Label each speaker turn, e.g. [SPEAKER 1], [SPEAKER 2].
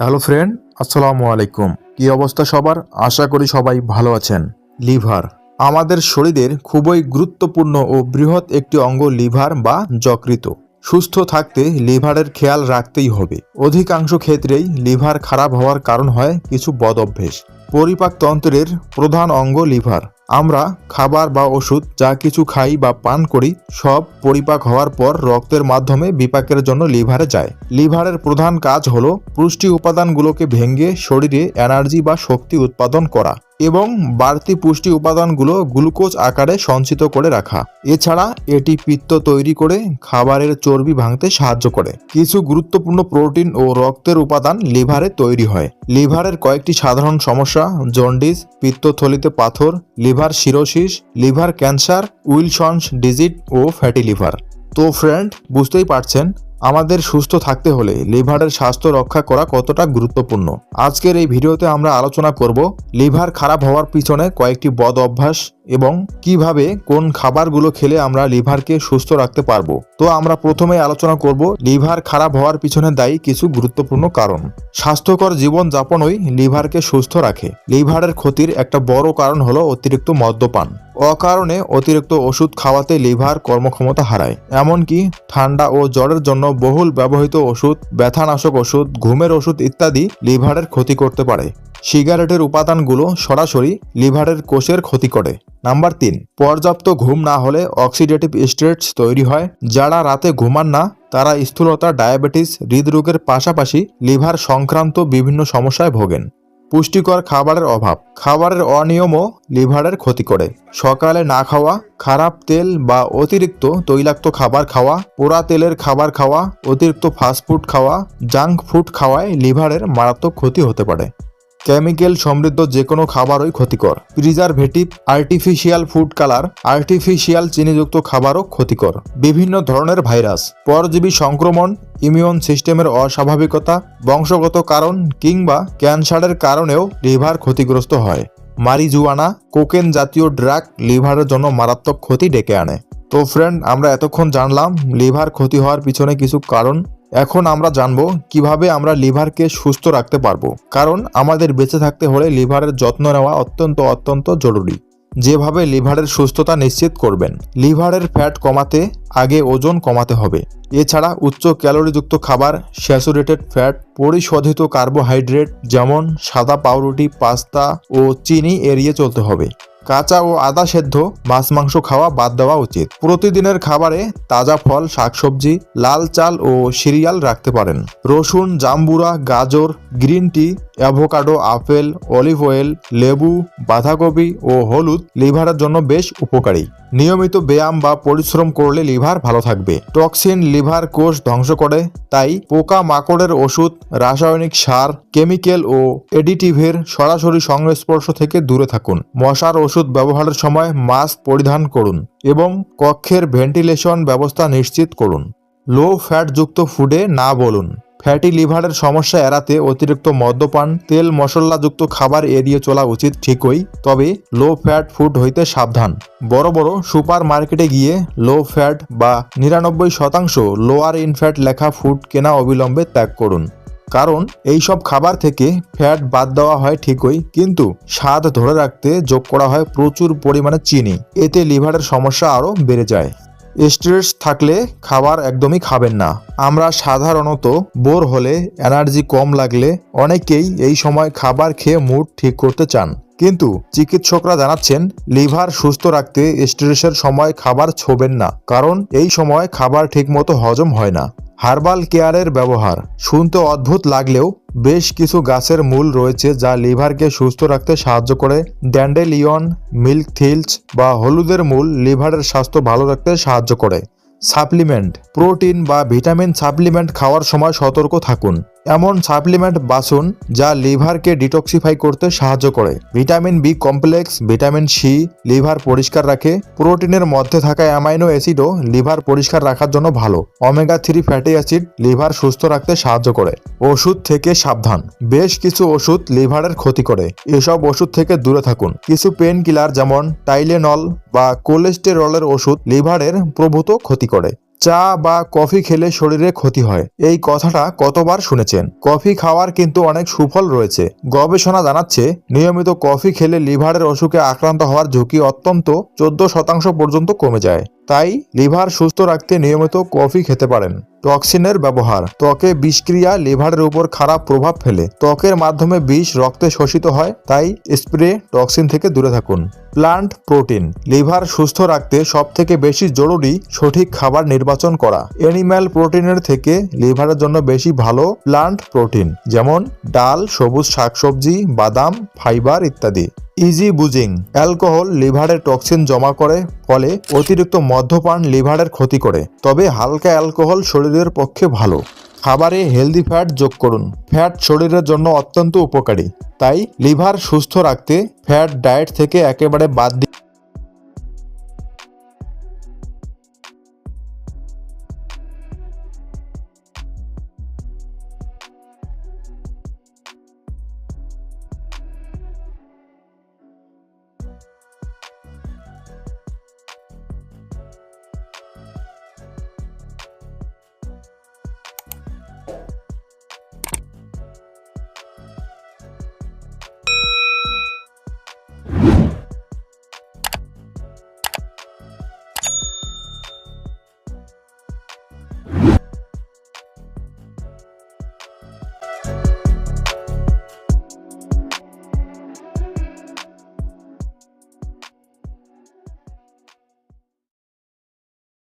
[SPEAKER 1] Hello friend, আসসালামু আলাইকুম। কি অবস্থা সবার? আশা করি সবাই ভালো আছেন। লিভার। আমাদের শরীরের খুবই গুরুত্বপূর্ণ ও বৃহৎ একটি অঙ্গ লিভার বা যকৃত সুস্থ থাকতে লিভারের খেয়াল রাখতেই হবে। অধিকাংশ ক্ষেত্রেই লিভার খারাপ হওয়ার কারণ হয় কিছু বদ অভ্যেস। পরিপাকতন্ত্রের প্রধান অঙ্গ লিভার। আমরা খাবার বা ওষুধ, যা কিছু খাই বা পান করি, সব পরিপাক হওয়ার পর রক্তের মাধ্যমে বিপাকের জন্য লিভারে যায়। লিভারের প্রধান কাজ হল পুষ্টি উপাদানগুলোকে ভেঙে শরীরে এনার্জি বা শক্তি উৎপাদন করা এবং বাড়তি পুষ্টি উপাদানগুলো গ্লুকোজ আকারে সঞ্চিত করে রাখা। এছাড়া এটি পিত্ত তৈরি করে খাবারের চর্বি ভাঙতে সাহায্য করে। কিছু গুরুত্বপূর্ণ প্রোটিন ও রক্তের উপাদান লিভারে তৈরি হয়। লিভারের কয়েকটি সাধারণ সমস্যা, জন্ডিস, পিত্তথলিতে পাথর, liver cirrhosis liver cancer Wilson's disease ও ফ্যাটি লিভার। তো ফ্রেন্ড বুঝতেই পারছেন আমাদের সুস্থ থাকতে হলে লিভারের স্বাস্থ্য রক্ষা করা কতটা গুরুত্বপূর্ণ? আজকের এই ভিডিওতে আমরা আলোচনা করব লিভার খারাপ হওয়ার পিছনে কয়েকটি বদ অভ্যাস এবং কীভাবে কোন খাবারগুলো খেলে আমরা লিভারকে সুস্থ রাখতে পারব। তো আমরা প্রথমে আলোচনা করব লিভার খারাপ হওয়ার পিছনে দায়ী কিছু গুরুত্বপূর্ণ কারণ। স্বাস্থ্যকর জীবন যাপনই লিভারকে সুস্থ রাখে। লিভারের ক্ষতির একটা বড় কারণ হলো অতিরিক্ত মদ্যপান। অকারণে অতিরিক্ত ওষুধ খাওয়াতে লিভার কর্মক্ষমতা হারায়। এমনকি ঠান্ডা ও জ্বরের জন্য বহুল ব্যবহৃত ওষুধ, ব্যথানাশক ওষুধ, ঘুমের ওষুধ ইত্যাদি লিভারের ক্ষতি করতে পারে। সিগারেটের উপাদানগুলো সরাসরি লিভারের কোষের ক্ষতি করে। নাম্বার তিন, পর্যাপ্ত ঘুম না হলে অক্সিডেটিভ স্ট্রেটস তৈরি হয়। যারা রাতে ঘুমান না, তারা স্থূলতা, ডায়াবেটিস, হৃদরোগের পাশাপাশি লিভার সংক্রান্ত বিভিন্ন সমস্যায় ভোগেন। পুষ্টিকর খাবারের অভাব। খাবারের অনিয়মও লিভারের ক্ষতি করে। সকালে না খাওয়া, খারাপ তেল বা অতিরিক্ত তৈলাক্ত খাবার খাওয়া, পোড়া তেলের খাবার খাওয়া, অতিরিক্ত ফাস্টফুড খাওয়া জাঙ্ক ফুড খাওয়ায় লিভারের মারাত্মক ক্ষতি হতে পারে। কেমিক্যাল সমৃদ্ধ যে কোনো খাবারই ক্ষতিকর। Preservative, artificial food colour, artificial চিনিযুক্ত খাবারও ক্ষতিকর। বিভিন্ন ধরনের ভাইরাস, পরজীবী সংক্রমণ, ইমিউন সিস্টেমের অস্বাভাবিকতা, বংশগত কারণ কিংবা ক্যান্সারের কারণেও লিভার ক্ষতিগ্রস্ত হয়। মারিজুয়ানা, কোকেন জাতীয় ড্রাগ লিভারের জন্য মারাত্মক ক্ষতি ডেকে আনে। তো ফ্রেন্ড আমরা এতক্ষণ জানলাম, লিভার ক্ষতি হওয়ার পিছনে কিছু কারণ এখন আমরা জানব কীভাবে আমরা লিভারকে সুস্থ রাখতে পারব। কারণ আমাদের বেঁচে থাকতে হলে লিভারের যত্ন নেওয়া অত্যন্ত অত্যন্ত জরুরি। যেভাবে লিভারের সুস্থতা নিশ্চিত করবেন, লিভারের ফ্যাট কমাতে আগে ওজন কমাতে হবে। এছাড়া উচ্চ ক্যালোরিযুক্ত খাবার, স্যাচুরেটেড ফ্যাট, পরিশোধিত কার্বোহাইড্রেট, যেমন সাদা পাউরুটি, পাস্তা ও চিনি এড়িয়ে চলতে হবে। কাঁচা ও আদা সেদ্ধ মাছ মাংস খাওয়া বাদ দেওয়া উচিত। প্রতিদিনের খাবারে তাজা ফল, শাকসবজি, লাল চাল ও সিরিয়াল রাখতে পারেন। রসুন, জাম্বুরা, গাজর, green tea, avocado, apple, olive oil, লেবু, বাঁধাকপি ও হলুদ লিভারের জন্য বেশ উপকারী। নিয়মিত ব্যায়াম বা পরিশ্রম করলে লিভার ভালো থাকবে। টক্সিন লিভার কোষ ধ্বংস করে, তাই পোকা মাকড়ের ওষুধ, রাসায়নিক সার, কেমিক্যাল ও এডিটিভের সরাসরি সংস্পর্শ থেকে দূরে থাকুন। মশার ওষুধ ব্যবহারের সময় মাস্ক পরিধান করুন এবং কক্ষের ভেন্টিলেশন ব্যবস্থা নিশ্চিত করুন। লো ফ্যাট যুক্ত ফুডে না বলুন। ফ্যাটি লিভারের সমস্যা এড়াতে অতিরিক্ত মদ্যপান, তেল মশলাযুক্ত খাবার এড়িয়ে চলা উচিত ঠিকই, তবে লো ফ্যাট ফুড হইতে সাবধান। বড় বড় সুপার মার্কেটে গিয়ে লো ফ্যাট বা নিরানব্বই শতাংশ লোয়ার ইন ফ্যাট লেখা ফুড কেনা অবিলম্বে ত্যাগ করুন। কারণ এই সব খাবার থেকে ফ্যাট বাদ দেওয়া হয় ঠিকই, কিন্তু স্বাদ ধরে রাখতে যোগ করা হয় প্রচুর পরিমাণে চিনি। এতে লিভারের সমস্যা আরও বেড়ে যায়। স্ট্রেস থাকলে খাবার একদমই খাবেন না। আমরা সাধারণত বোর হলে এনার্জি কম লাগলে অনেকেই এই সময় খাবার খেয়ে মুড ঠিক করতে চান। কিন্তু চিকিৎসকরা জানাচ্ছেন, লিভার সুস্থ রাখতে স্ট্রেসের সময় খাবার ছোবেন না, কারণ এই সময় খাবার ঠিকমতো হজম হয় না। হার্বাল কেয়ারের ব্যবহার। শুনতে অদ্ভুত লাগলেও বেশ কিছু গাছের মূল রয়েছে যা লিভারকে সুস্থ রাখতে সাহায্য করে। ড্যান্ডেলিয়ন, মিল্ক থিলস বা হলুদের মূল লিভারের স্বাস্থ্য ভালো রাখতে সাহায্য করে। সাপ্লিমেন্ট, প্রোটিন বা ভিটামিন সাপ্লিমেন্ট খাওয়ার সময় সতর্ক থাকুন। এমন সাপ্লিমেন্ট বাছুন যা লিভারকে ডিটক্সিফাই করতে সাহায্য করে। Vitamin B complex, vitamin C liver পরিষ্কার রাখে। প্রোটিনের মধ্যে থাকা অ্যামাইনো অ্যাসিডও লিভার পরিষ্কার রাখার জন্য ভালো। Omega three fatty acid liver সুস্থ রাখতে সাহায্য করে। ওষুধ থেকে সাবধান। বেশ কিছু ওষুধ লিভারের ক্ষতি করে। এসব ওষুধ থেকে দূরে থাকুন। কিছু পেন কিলার যেমন টাইলেনল বা কোলেস্টেরলের ওষুধ লিভারের প্রভূত ক্ষতি করে। চা বা কফি খেলে শরীরে ক্ষতি হয়। এই কথাটা কতবার শুনেছেন? কফি খাওয়ার কিন্তু অনেক সুফল রয়েছে। গবেষণা জানাচ্ছে, নিয়মিত কফি খেলে লিভারের অসুখে আক্রান্ত হওয়ার ঝুঁকি অত্যন্ত চোদ্দ শতাংশ পর্যন্ত কমে যায়। তাই লিভার সুস্থ রাখতে নিয়মিত কফি খেতে পারেন। টক্সিনের ব্যবহার। ত্বকে বিষক্রিয়া লিভারের উপর খারাপ প্রভাব ফেলে। ত্বকের মাধ্যমে বিষ রক্তে শোষিত হয়, তাই স্প্রে টক্সিন থেকে দূরে থাকুন। Plant protein. লিভার সুস্থ রাখতে সবথেকে বেশি জরুরি সঠিক খাবার নির্বাচন করা। অ্যানিম্যাল প্রোটিনের থেকে লিভারের জন্য বেশি ভালো প্লান্ট প্রোটিন, যেমন ডাল, সবুজ শাকসবজি, বাদাম, ফাইবার ইত্যাদি। ইজি বুজিং অ্যালকোহল লিভারের টক্সিন জমা করে, ফলে অতিরিক্ত মদ্যপান লিভারের ক্ষতি করে। তবে হালকা অ্যালকোহল শরীরের পক্ষে ভালো। খাবারে হেলদি ফ্যাট যোগ করুন। ফ্যাট শরীরের জন্য অত্যন্ত উপকারী। তাই লিভার সুস্থ রাখতে ফ্যাট ডায়েট থেকে একেবারে বাদ